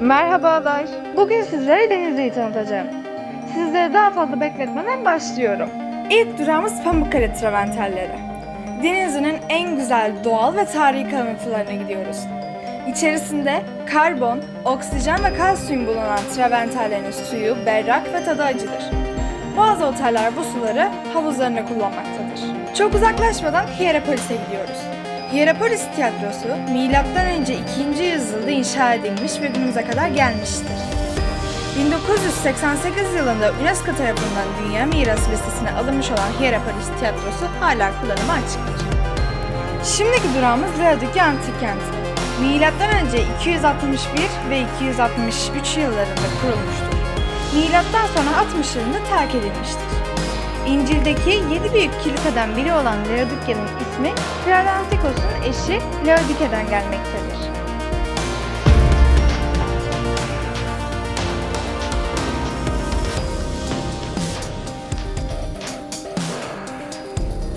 Merhabalar. Bugün sizlere Denizli'yi tanıtacağım. Sizleri daha fazla bekletmeden başlıyorum. İlk durağımız Pamukkale Traventerleri. Denizli'nin en güzel doğal ve tarihi kalıntılarına gidiyoruz. İçerisinde karbon, oksijen ve kalsiyum bulunan traventerlerin suyu berrak ve tadı acıdır. Bazı oteller bu suları havuzlarında kullanmaktadır. Çok uzaklaşmadan Hierapolis'e gidiyoruz. Hierapolis tiyatrosu M.Ö. 2. yüzyılda inşa edilmiş ve günümüze kadar gelmiştir. 1988 yılında UNESCO tarafından Dünya Mirası listesine alınmış olan Hierapolis Tiyatrosu hala kullanıma açıktır. Şimdiki durağımız Laodike Antik Kenti. Milattan önce 261 ve 263 yıllarında kurulmuştur. Milattan sonra 60 yılında terk edilmiştir. İncil'deki yedi büyük kiliseden biri olan Laodike'nin ismi Kral Antikos'un eşi Laodike'den gelmektedir.